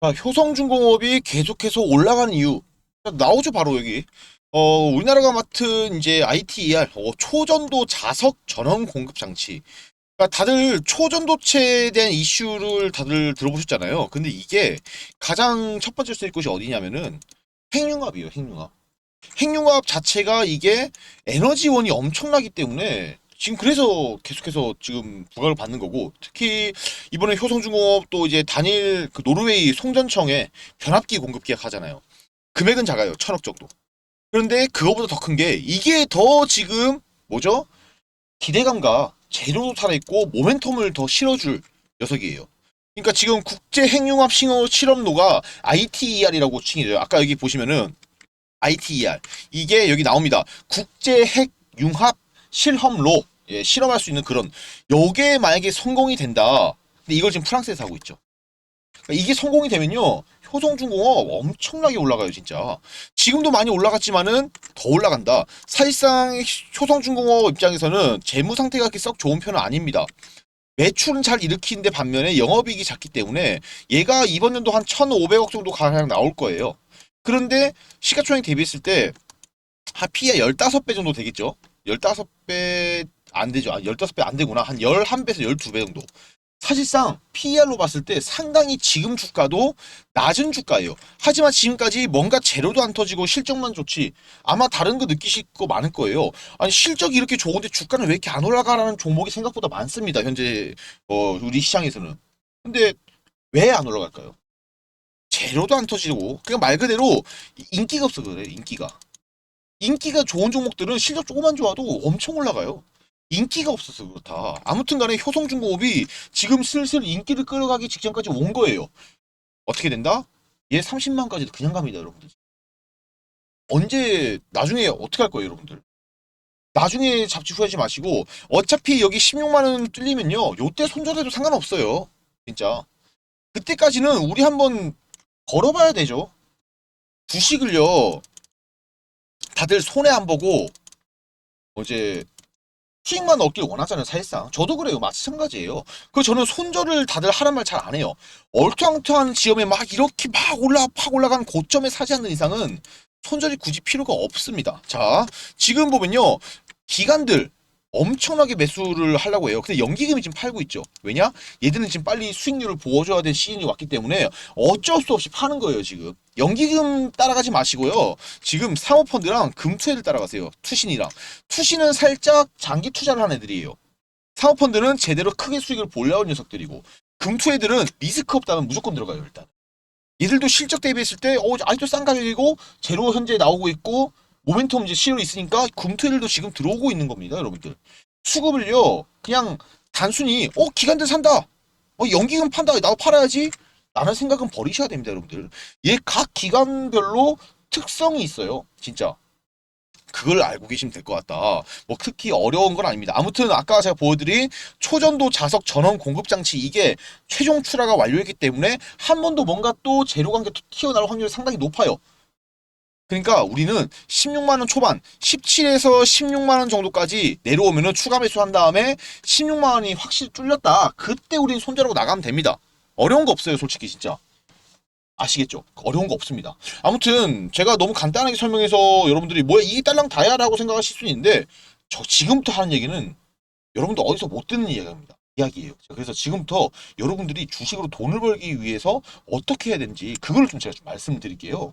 자, 효성중공업이 계속해서 올라가는 이유 나오죠 바로 여기. 어, 우리나라가 맡은 이제 ITER 어, 초전도 자석 전원 공급 장치. 그러니까 다들 초전도체에 대한 이슈를 다들 들어보셨잖아요. 근데 이게 가장 첫 번째 쓸 곳이 어디냐면은 핵융합이에요. 핵융합. 핵융합 자체가 이게 에너지원이 엄청나기 때문에 지금 그래서 계속해서 지금 부각을 받는 거고 특히 이번에 효성중공업 또 이제 단일 그 노르웨이 송전청에 변압기 공급 계약하잖아요. 금액은 작아요. 천억 정도. 그런데 그거보다 더 큰 게 이게 더 지금 뭐죠? 기대감과 재료도 살아있고 모멘텀을 더 실어줄 녀석이에요. 그러니까 지금 국제 핵융합 신호 실험로가 ITER이라고 칭해져요. 아까 여기 보시면은 ITER 이게 여기 나옵니다. 국제 핵융합 실험로 예, 실험할 수 있는 그런 요게 만약에 성공이 된다. 근데 이걸 지금 프랑스에서 하고 있죠. 그러니까 이게 성공이 되면요. 효성중공업 엄청나게 올라가요, 진짜. 지금도 많이 올라갔지만은 더 올라간다. 사실상 효성중공업 입장에서는 재무 상태가 그렇게 썩 좋은 편은 아닙니다. 매출은 잘 일으키는데 반면에 영업이익이 작기 때문에 얘가 이번 연도 한 1,500억 정도 가량 나올 거예요. 그런데 시가총액 대비했을 때한 P가 15배 정도 되겠죠. 15배 안 되죠. 아, 15배 안 되구나. 한 11배에서 12배 정도. 사실상 PER로 봤을 때 상당히 지금 주가도 낮은 주가예요. 하지만 지금까지 뭔가 재료도 안 터지고 실적만 좋지 아마 다른 거 느끼실 거 많을 거예요. 아니 실적이 이렇게 좋은데 주가는 왜 이렇게 안 올라가라는 종목이 생각보다 많습니다. 현재 어, 우리 시장에서는. 근데 왜 안 올라갈까요? 재료도 안 터지고 그냥 말 그대로 인기가 없어 그래 인기가. 인기가 좋은 종목들은 실적 조금만 좋아도 엄청 올라가요. 인기가 없어서 그렇다. 아무튼 간에 효성중공업이 지금 슬슬 인기를 끌어가기 직전까지 온 거예요. 어떻게 된다? 얘 30만까지도 그냥 갑니다, 여러분들. 언제, 나중에 어떻게 할 거예요, 여러분들? 나중에 잡지 후회하지 마시고, 어차피 여기 16만원 뚫리면요, 요때 손절해도 상관없어요. 진짜. 그때까지는 우리 한번 걸어봐야 되죠. 주식을요, 다들 손해 안 보고, 어제, 수익만 얻길 원하잖아요, 사실상. 저도 그래요. 마찬가지예요. 그 저는 손절을 다들 하란 말 잘 안 해요. 얼토당토한 지점에 막 이렇게 막 올라, 팍 올라간 고점에 사지 않는 이상은 손절이 굳이 필요가 없습니다. 자, 지금 보면요. 기관들 엄청나게 매수를 하려고 해요. 근데 연기금이 지금 팔고 있죠. 왜냐? 얘들은 지금 빨리 수익률을 보여줘야 될 시즌이 왔기 때문에 어쩔 수 없이 파는 거예요, 지금. 연기금 따라가지 마시고요. 지금 사모펀드랑 금투애를 따라가세요. 투신이랑. 투신은 살짝 장기 투자를 한 애들이에요. 사모펀드는 제대로 크게 수익을 보려는 녀석들이고 금투애들은 리스크 없다면 무조건 들어가요, 일단. 얘들도 실적 대비했을 때 어, 아직도 싼 가격이고 제로 현재 나오고 있고 모멘텀 이제 실로 있으니까 금투애들도 지금 들어오고 있는 겁니다, 여러분들. 수급을요, 그냥 단순히 어 기관들 산다, 어 연기금 판다, 나도 팔아야지. 라는 생각은 버리셔야 됩니다, 여러분들. 얘 각 기관별로 특성이 있어요, 진짜. 그걸 알고 계시면 될 것 같다. 뭐 특히 어려운 건 아닙니다. 아무튼 아까 제가 보여드린 초전도 자석 전원 공급 장치 이게 최종 출하가 완료했기 때문에 한 번 더 뭔가 또 재료 관계 튀어나올 확률이 상당히 높아요. 그러니까 우리는 16만 원 초반, 17에서 16만 원 정도까지 내려오면은 추가 매수한 다음에 16만 원이 확실히 뚫렸다. 그때 우리는 손절하고 나가면 됩니다. 어려운 거 없어요, 솔직히 진짜. 아시겠죠? 어려운 거 없습니다. 아무튼 제가 너무 간단하게 설명해서 여러분들이 뭐야 이 딸랑 다야라고 생각하실 수 있는데 저 지금부터 하는 얘기는 여러분들 어디서 못 듣는 이야기입니다. 이야기예요. 그래서 지금부터 여러분들이 주식으로 돈을 벌기 위해서 어떻게 해야 되는지 그걸 좀 제가 좀 말씀드릴게요.